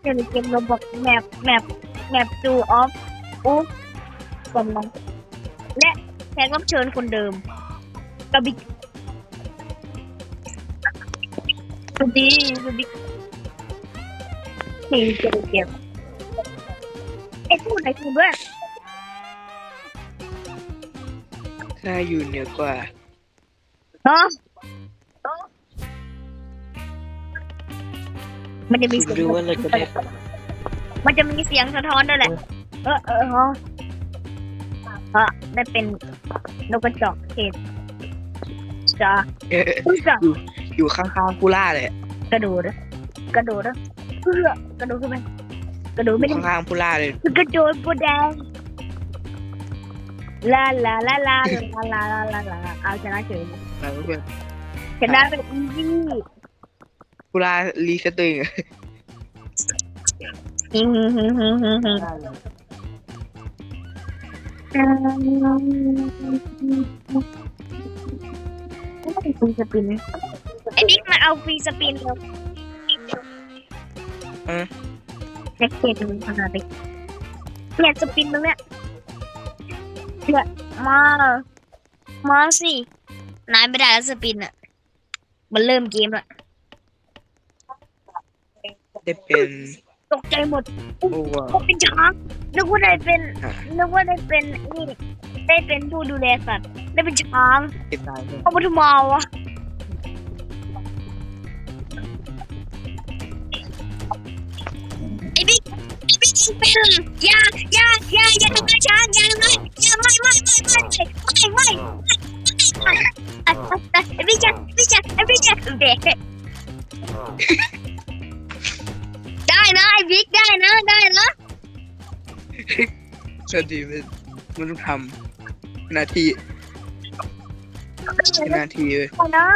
เดี๋ยวในเกมเราบอกแมปแมปแมปจูออฟอุ๊บกำลังและแขกรับเชิญคนเดิมกระบิกสวัสดีกระบิกนี่เกมเกมไอ้พูดอะไรกูด้วยข้าอยู่เหนือกว่าเนาะ มันจะมีคุณเสียงรู้ว่าเราจะได้มันจะมีเสียงสะท้อนด้วยแหละ เออเออฮะฮะได้เป็นนกกระจอกเทศจ้าเออเพื่ออยู่ข้างๆกูล่าเลยกระโดดนะกระโดดนะเพื่อกระโดดขึ้นไปกระโดดไม่ได้ข้างๆกูล่าเลยกระโดดบัวแดงลาลาลาลาลาลาลาลาลาเอาชนะเฉยนะเพื่อนชนะเป็นอีซี่ กูล่ารีเซ็ตตัวเองฮิฮิฮิฮิฮิฮิฟรีสปินไอ้บิ๊กมาเอาฟรีสปินเร็วแจ็คเก็ตมึงขนาดนี้เนี่ยสปินตรงเนี้ยเนี่ยมา มาสินายไม่ได้แล้วสปินอะมันเริ่มเกมละ ได้เป็นตกใจหมดโอ้เป็นช้างนึกว่าได้เป็นนึกว่าได้เป็นนี่ได้เป็นผู้ดูแลสัตว์ได้เป็นช้างติดตายเลยเอามาทำไมวะไอ้บิ๊กบิ๊กเป็นอย่าอย่าอย่าอย่าทำร้ายช้างอย่าทำร้ายอย่าไม่ไม่ไม่ไม่ไม่ไม่ไม่ไม่ไม่ไม่ไม่ไม่ไม่ไม่ไม่ไม่ไบิ๊กจ้ะเด็ก ได้นะไอ้บิ๊กได้นะได้นะสวัสดีมันมันต้องทำหนาทีหนาทีเลยได้นะ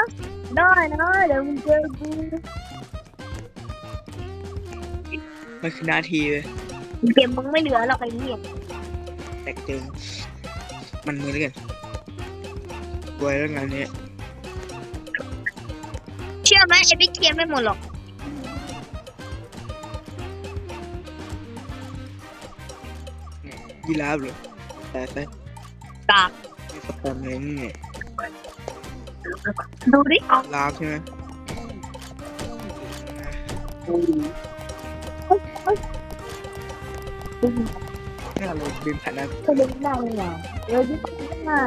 ได้นะเดี๋ยวมึงเจอกูมันคือหนาทีเลยเกมมึงไม่เหลือหรอกไอ้เนี่ยแตกเติมมันมือแล้วกันรวยแล้วงานนี้เชื่อไหมไอ้บิ๊กเคลียร์ไม่หมดหรอก ยีราฟเหรอแต่ไปตากมีสแตมเลยนี่ไงดูดิเอาลาฟใช่ไหมดูดิเฮ้ยบินผ่านนะเดินได้เลยอะเดี๋ยวยึดขึ้นมา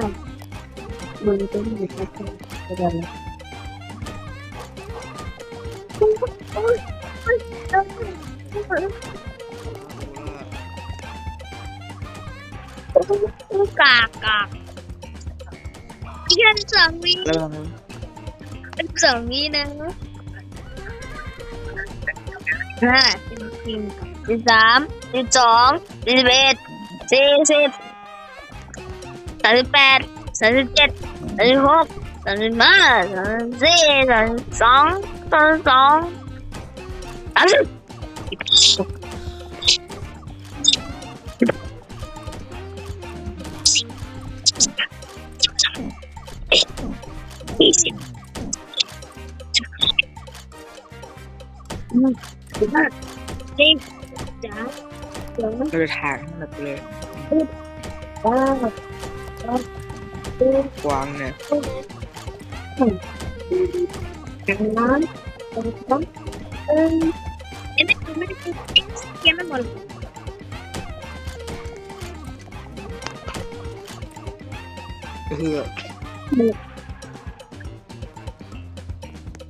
บนงเป็นเด็กักเรียโอ้ยโอ้ยโอ้ยากกากอีกอันสองวิแล้วมันเป็นสองวินะห้าสี่สี่สี่สามสี่สองสี่สิบเอ็ดสี่สิบสามสิบแปดสามสิบเจ็ดสามสิบหกสามสิบห้าสามสิบสี่สามสิบสองสามสิบสองสามสิบ สี่สิบสี่จ้าสองดิทางแบบเลยเก้าสิกวางเนี่ยสามสองเอ็มไม่ได้เกมไม่หมด เออ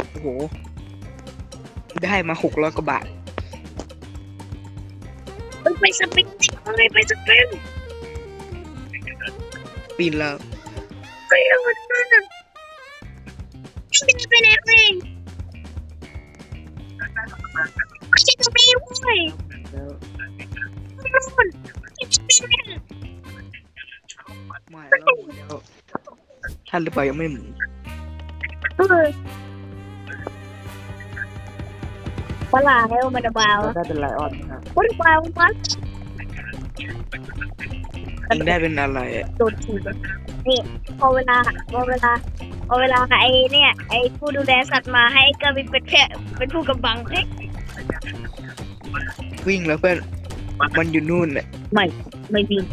โอ้โห ได้มาหกร้อยกว่าบาทไปสเปนอะไรไปสเปนปีนแล้วไปแล้วมันฉันจะไปไหนเองฉันจะไปด้วยแล้วฉันจะไป ไม่แล้วหมดแล้วท่านหรือเปล่ายังไม่หมุนเออปลาแล้วมันบาเราได้เป็นไลออนครับมันบามันเองได้เป็นอะไรอะโดนถีบนี่พอเวลาพอเวลาพอเวลาไอ้เนี่ยไอ้ผู้ดูแลสัตว์มาให้ก็เป็นแค่เป็นผู้กำบังเฮ้ยวิ่งแล้วเพื่อนมันอยู่นู่นน่ะไม่ไม่บิน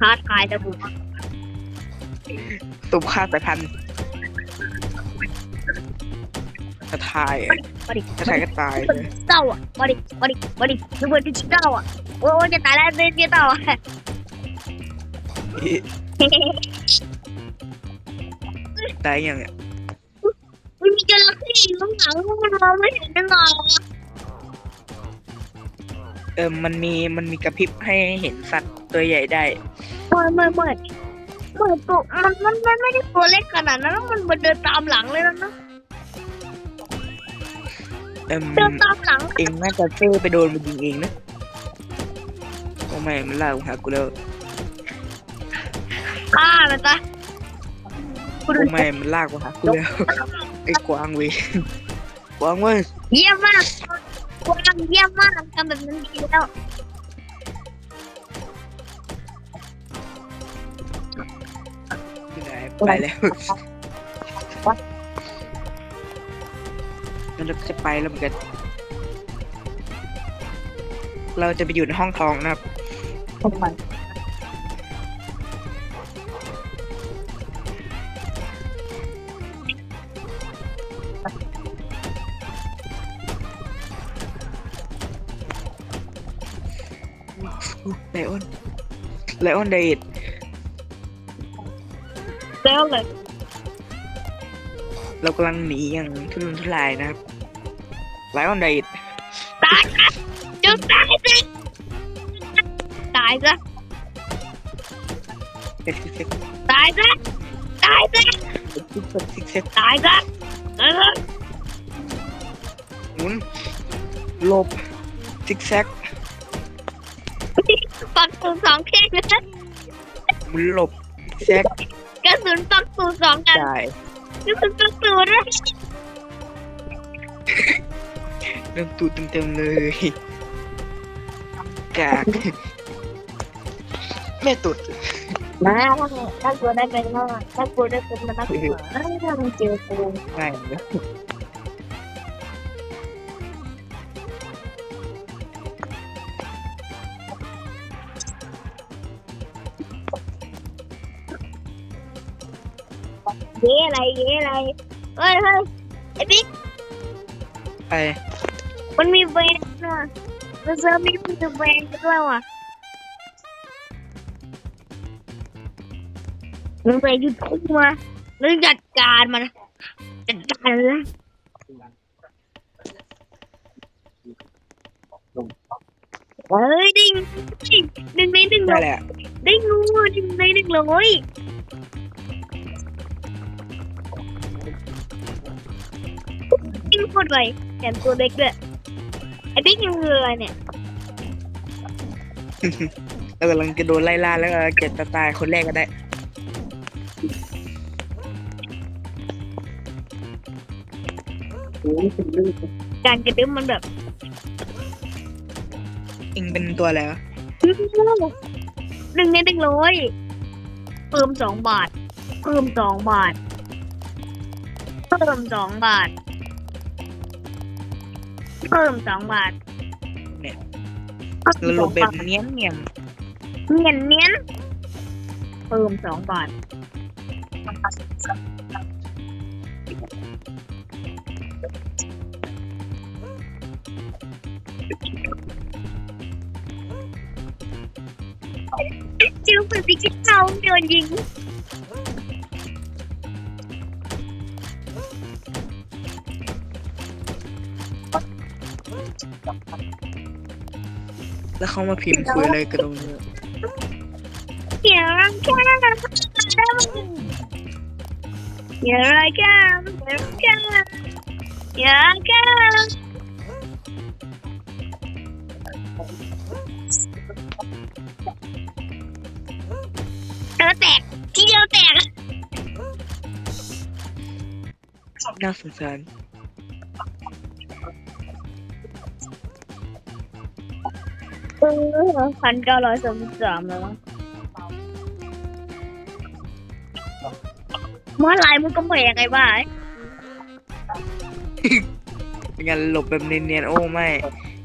ท้าทายแต่ผม ตุ่มฆ่าสายพันธุ์กระทายอะมาดิกระทายก็ตายมันเลยเจ้าอะมาดิมาดิมาดิระเบิดดิจิตอลอะโอ้ยจะตายแล้วดิจิตอลอะตายยังอะมันมีจระเข้อยู่ข้างหลังมันมองไม่เห็นได้ไงเออมันมีมันมีกระพริบให้เห็นสัตว์ตัวใหญ่ได้ ไม่ไม่ไม่ ไม่ตัวมันมันมันไม่ได้ตัวเล็กขนาดนั้นแล้วมันมาเดินตามหลังเลยนะนะเอมเดินตามหลัง เองน่าจะเซ่ไปโดนมันยิงเองนะโอ้ไม่มันลากมาหากูแล้วฆ่ามันซะคุณโอ้ไม่มันลากมาหากูแล้วไอ้กวางเว้ยกวางเว้ยเยี่ยมมากกวางเยี่ยมมากทำแบบนั้นดีแล้ว ไหนไปแล้วงั้นเราก็จะไปแล้วเหมือนกัน เราจะไปอยู่ในห้องทองนะครับ ทำไมไลออนไลออนไดเอท แล้วเลยเรากำลังหนีอย่างทุรนทุรายนะครับไลออนไดเอทตายซะจงตายซะตายซะเซ็กเซ็กตายซะตายซะเซ็กเซ็กเซ็กเซ็กตายซะตายซะหมุนหลบซิกแซกปักสูนสองแข้งนะหมุนหลบซิกแซกก ระสุนปักสูนสองกันจ่ายกระสุนปักสูนนะเริ่มตูดเต็มๆเลยกากแม่ตุดนะถ้ากลัวได้เป็นว่าถ้ากลัวได้เป็นมันนักกว่าถ้ามึงเจอกู ง่ายเลย ย่อะไรเย่อะไรเฮ้ยเฮ้ยไอ้บิ๊กไปมันมีแบรนด์นะมันเซิร์ฟมีมันจะแบรนด์ด้วยว่ะมึงไปหยุดคุกมาแล้วจัดการมันจัดการเลยเฮ้ยดิ้งหนึ่งในหนึ่งได้เลยแหละได้งูหนึ่งในหนึ่งเลย ดิ้งโคตรไวแถมตัวเล็กด้วยไอ้บิ๊กยังเรือเนี่ยเรากำลังจะโดนไล่ล่าแล้วก็เก็บตาตายคนแรกก็ได้ การกระดึ๊บมันแบบเองเป็นตัวอะไรวะหนึ่งในหนึ่งร้อยเพิ่มสองบาท เพิ่มสองบาท เพิ่มสองบาท เพิ่มสองบาทเราลงเป็นเนี้ยนเนียนเนียนเนียนเพิ่มสองบาทจิ้วเป็นพิชิตเขาโดนยิง แล้วเขามาพิมพ์คุยอะไรกันตรงนี้เสียงแค่เสียงอะไรกันเสียงแค่เสียงแค่เธอแตกที่เดียวแตกน่าสงสาร พันเก้าร้อยสามสิบสามแล้วเมื่อไรมึงก็แพงไงบ้าเป็นการหลบแบบเนียนๆโอ้ไม่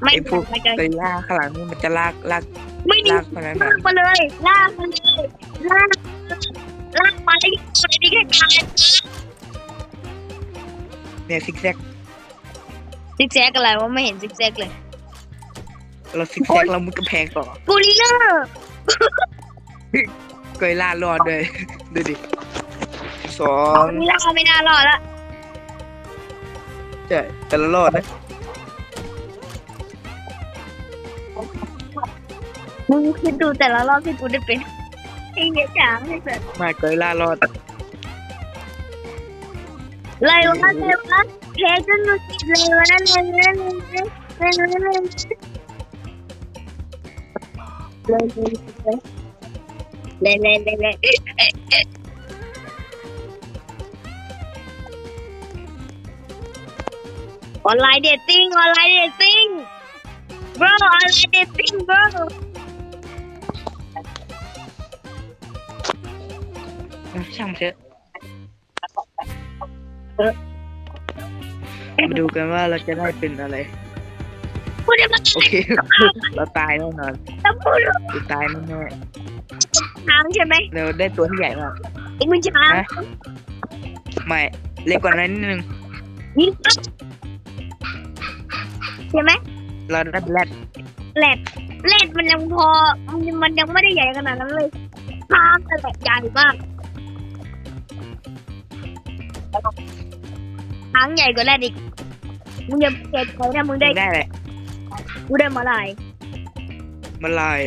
ไม่ไอ้พวกไม่ไกลกอริลล่าข้างหลังนี่มันจะลากลากไม่ดีลากคนนั้นลานะกมาเลยลากมาเลยลากลากมาได้คนนี้แค่การเนี่ยซิกแซกซิกแซกอะไรวะไม่เห็นซิกแซกเลย เราซิกแซกเรามุดกำแพงต่อกูริลเลอร์กอริลล่ารอดเลยดูดิสองกูริลลาไม่น่ารอดละใช่แต่ละรอดนะมึงคิดดูแต่ละรอบที่กูได้เป็นไอ้เหี้ยจ๋าไม่เสร็จไมากอริลล่ารอดเลยวะเลยวะเพจจนมึงติดเลยวะเลยวะเลยวะเลยวะ เลยเลยเลยเลยเลยออนไลน์เดทติ้งออนไลน์เดทติ้ง bro ออนไลน์เดทติ้ง bro อะช่างเถอะมาดูกันว่าเราจะได้เป็นอะไร พูดได้มาโอเคเราตายแน่นอนต้องพูดเราตายแน่ช้างใช่ไหมๆเราได้ตัวที่ใหญ่มาก ไอ้มึงช้างนะไม่เล็กกว่านั้นนิดนึงนี่ใช่ไหมเราได้แรดแหลดแหลดมันยังพอ มันมันยังไม่ได้ใหญ่ขนาดนั้นเลยช้างแต่แหลดใหญ่มากช้างใหญ่กว่าแหลดอีกมึงอย่าเก็บใจนะมึงได้ได้แหละ กูได้มาลายมาลาย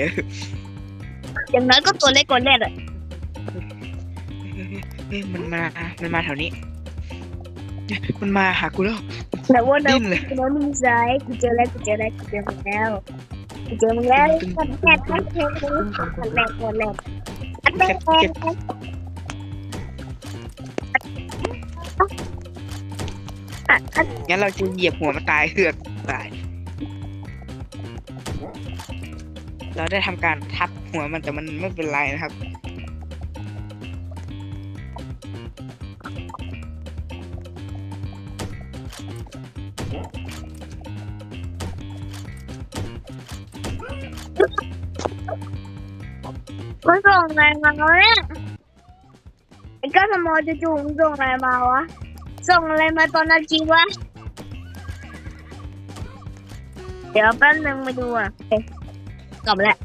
อย่างน้อยก็ตัวเล็กกว่าแรกอะเฮ้ยมันมา มันมาแถวนี้ มันมาหากูแล้ว แต่ว่าเราดิ้นเลย เรามีสายกูเจอแล้วกูเจอแล้วกูเจอมึงแล้วกูเจอมึงแล้วขันแรกขันแรกขันแรกขันแรกขันแรกขันแรกอะอะงั้นเราจะเหยียบหัวมันตายเหือกตาย เราได้ทำการทับหัวมันแต่มันไม่เป็นไรนะครับ มันส่งอะไรมาวะเนี่ยไอ้ก้าสมอจู่ๆมันส่งอะไรมาวะ ส่งอะไรมาตอนนาทีวะ เดี๋ยวแป๊บนึงมาดูอะเอ๊ะ กลับมาแล้ว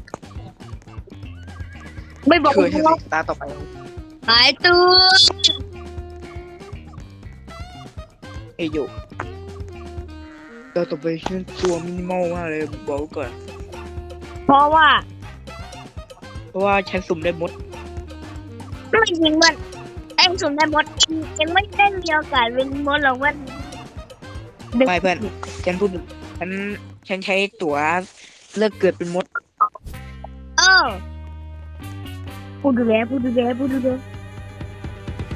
ไม่บอกคือใช่ไหมว่าตาต่อไปหายตัวเอยอยู่ตาต่อไปฉันตัวมินิมอลมากเลยบอกไว้ก่อน เพราะว่าเพราะว่าฉันสุ่มได้มด ไม่จริงมันไอ้สุนได้มดยังไม่ได้มีโอกาสเป็นมดหรอกว่าไม่เพื่อน ฉันพูดฉันฉันใช้ตั๋ว เลือกเกิดเป็นมด เออพูดดูแลพูดดูแลพูดดูแล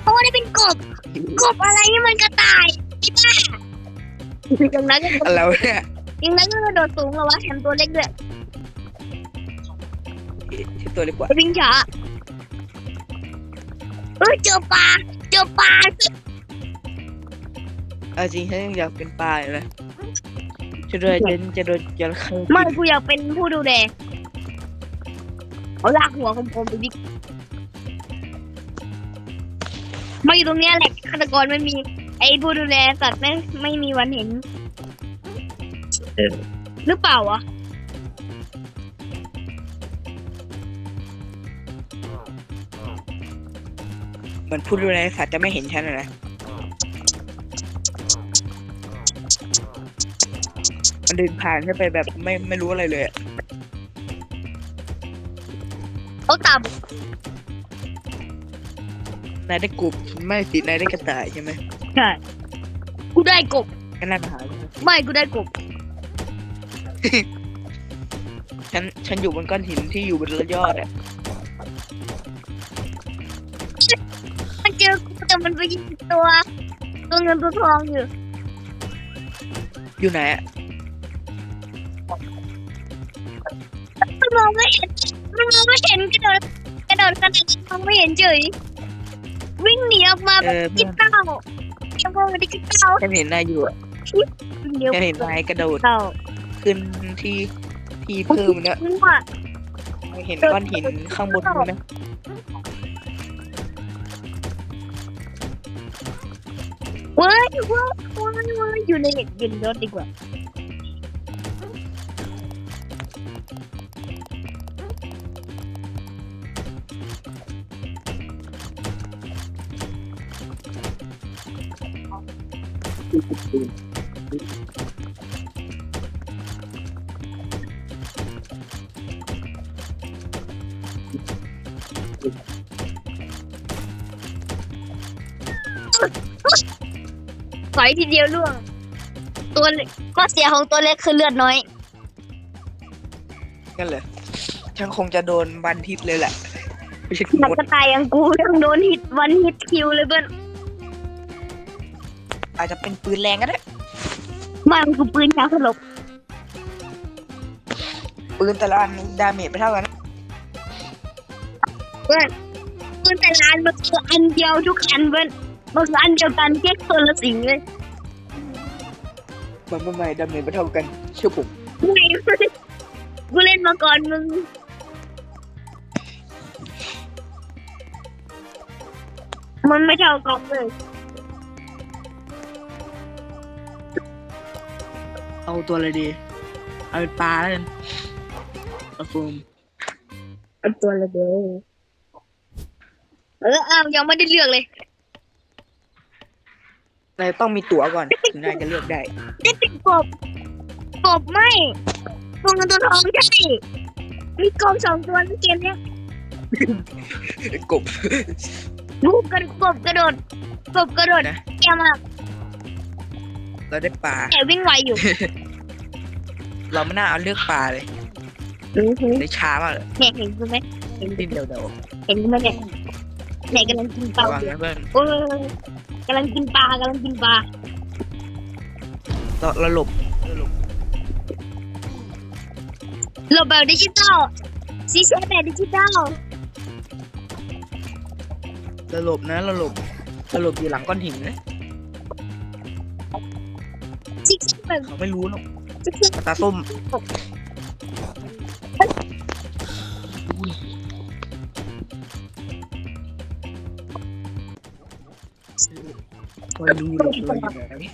เพราะว่าได้เป็นกบ กบอะไรนี่มันกระต่ายไอ้บ้าอย่างนั้นก็อะไรวะเนี่ยอย่างนั้นก็กระโดดสูงเหรอวะแถมตัวเล็กด้วยฉันตัวเล็กกว่าไอ้วิ่งช้าเอ้ยเจอปลาเจอปลา เอาจริงฉันยังอยากเป็นปลาอยู่เลย จะโดนจะจะโดนจระเข้ไม่กินกูอยากเป็นผู้ดูแลเอาลากหัวคมๆไปดิมาอยู่ตรงเนี้ยแหละฆาตกรไม่มี ไอ้ผู้ดูแลสัตว์ไม่ไม่มีวันเห็น หรือเปล่าวะเหมือนพูดดูแลสัตว์จะไม่เห็นฉันอะนะ มันเดินผ่านฉันไปแบบไม่ไม่รู้อะไรเลยอะเขาตามนายได้กบไม่สินายได้กระต่ายใช่ไหมใช่กูได้กบ ก็น่าจะหาไม่กูได้กบ ฉันฉันอยู่บนก้อนหินที่อยู่บนยอดอะมันเจอกูแต่มันไปยิงตัว ตัวเงินตัวทองอยู่ อยู่ไหนอะ มันมองไม่เห็น มันมองไม่เห็นกระโดดกระโดดขนาดนั้นมองไม่เห็นเฉยวิ่งหนีออกมาเอแบบอดิเพื่อนจิตอลยังมองดิจิตอลฉันเห็นนายอยู่อะเดี๋ยวฉันเห็นนายกระโดดเต่าขึ้นที่ที่เพิ่มเนี่ยมั่วเห็นก้อนหินข้างบนนู้นนะเว้ยเว้ยเว้ยเว้ยอยู่ในเน็ตยืนรถดีกว่า ถอยทีเดียวล่วง ตัวเล็กข้อเสียของตัวเล็กคือเลือดน้อยนั่นเลยฉันคงจะโดนบันทิตเลยแหละไม่ใช่หนักมดกระตายอย่างกูยังโดนฮิตวันฮิตคิวเลยเพื่อน อาจจะเป็นปืนแรงก็ได้ มันคือปืนยาสลบปืนแต่ละอันดาเมจไม่เท่ากันนะเพื่อนปืนแต่ละอันมันคืออันเดียวทุกอันเพื่อนมันคืออันเดียวกันแค่คนละสิ่งเลยมันไม่ไม่ดาเมจไม่เท่ากัน เชื่อผมไม่กูเล่นมาก่อนมึงมันไม่เท่ากันเลย เอาตัวอะไรดี เอาเป็นปลาแล้วกันเอาโฟมเป็นตัวละเดียวเอออ้าวยังไม่ได้เลือกเลยเราต้องมีตั๋วก่อนถึงนายจะเลือกได้ได้เป็นกบกบไม่ตัวเงินตัวทองใช่ มีกบสองตัวในเกมเนี้ยกบลูกกระกบกระโดดกบกระโดดนะแกมาก เราได้ปลาแต่วิ่งไวอยู่ เราไม่น่าเอาเลือกปลาเลยอือหือได้ช้ามากเลยเนี่ยเห็นกูไหมเห็นกูนิดเดียวเดียวเห็นกูไหมเนี่ยเนี่ยกำลังกินปลาระวังอยู่นะเพื่อนเออกำลังกินปลากำลังกินปลาเราเราหลบเราหลบหลบแบบดิจิตอลซีเซแบบดิจิตอลเราหลบนะเราหลบเราหลบอยู่หลังก้อนหินนะ เซแบบเขาไม่รู้หรอกซิกเซตาส้มเรารู้หรอกเราอยู่ไหน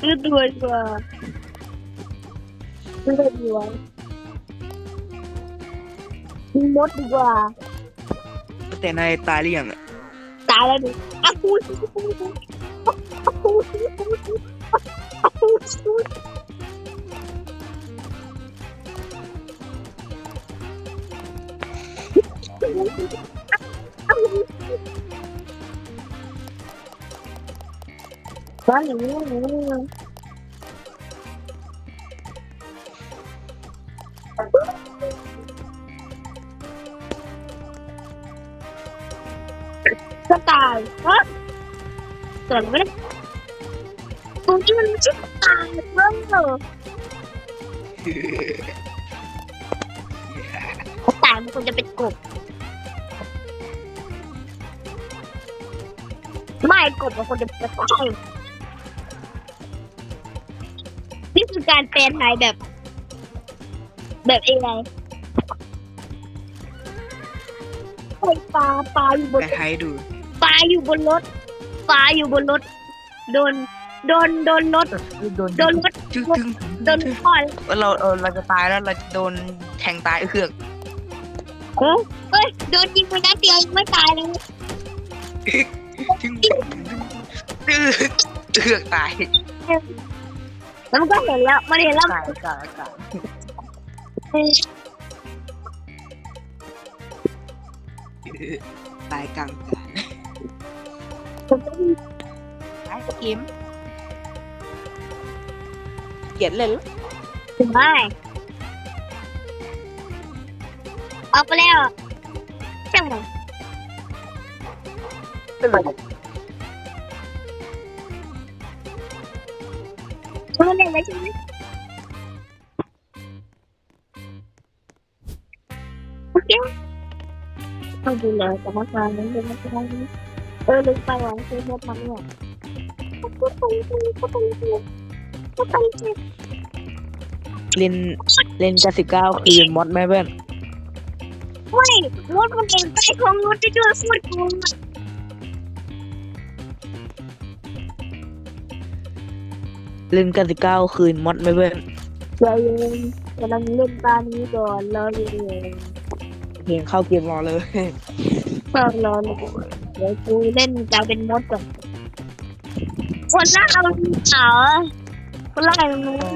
คือตัวตัวคือตัวดีกว่ามีมดดีกว่าแต่นายตายหรือยังอะตายแล้วดิอะคูดอะคูดอะคูดอะคูดอะคูดว้าวอย่างนี้อย่างนี้ก ระต่ายฮะส่วนไม่ ได้ตรงนี้มันไม่ใช่กระต่ายเว้ยกระต่ายมันควรจะเป็นกบ ไม่กบมันควรจะเป็นกระต่ายนี่คือการแปลไทยแบบ แบบเองไงไอ้ปลาปลาอยู่บนไปให้ดูปลาอยู่บนรถปลาอยู่บนรถโดน โดนโดนรถโดนโดนรถจึ๊งจึ๊งโดนพ่อยว่าเราเออเราจะตายแล้วเราจะโดนแทงตายเครื่องเฮ้ยโดนยิงไปนัดเดียวยังไม่ตายเลยจึ๊งจึ๊งเครื่องตายแล้วมันก็เห็นแล้วมันเห็นแล้วตายตายตายตายกลางตายตายเกม เกียดเล่นถึงไม่ออกไปแล้วช่าเป็นไรมันเล่นแล้วใช่ไหมโอเคต้องดูแลแต่ว่าการนั้นเป็นอะไรเออลืมไปว่าซื้อรถมาเนี่ยก็ไปก็ไปก็ไปก็ไป เล่นเล่นกับสิบเก้าคืนมอดไหมเพื่อนเฮ้ยมดมันเก่งใจของมดที่ช่วยพูดกูอะเล่นกับสิบเก้าคืนมอดไหมเพื่อนใจเย็นกำลังเล่นตานี้ก่อนรอเลยเพลงเข้าเกมรอเลยเปิดรอเลยเดี๋ยวกูเล่นจะเป็นมดก่อนคนล่าเอาเห รอคนล่เอา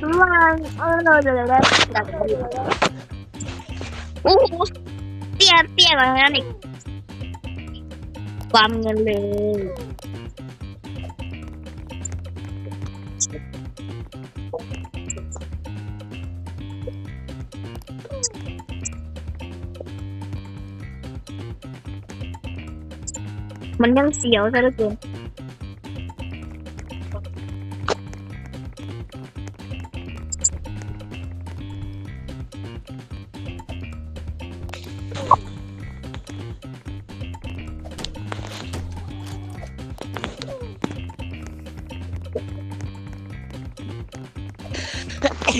คนล่าเออเราจะได้ดักโอ้โหเตี้ยเตี้ยกว่านั้นอีกความเงินเลยมันยังเสียวซะเหลือเกิน มัน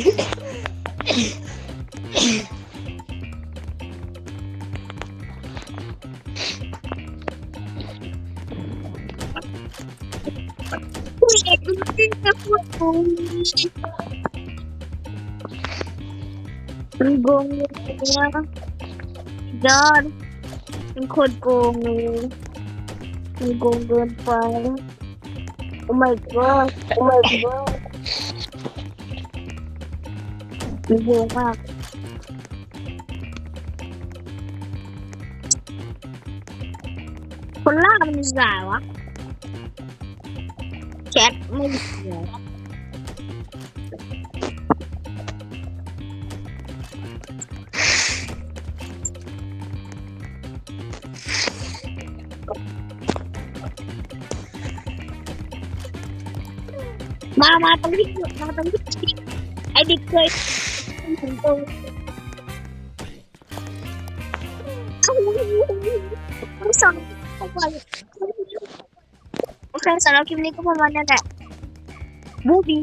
โกงเลยนะยอดเป็นคนโกงเลยมันโกงเกินไป Oh my god Oh my god มันโกงมากคนล่ามันมีสายวะแชทไม่มีเลยมา มาตรงที่มาตรงที่ไอเด็กเคย สอนเข้าไปโอเคสำหรับคลิปนี้ก็ประมาณนั้นแหละบูบี้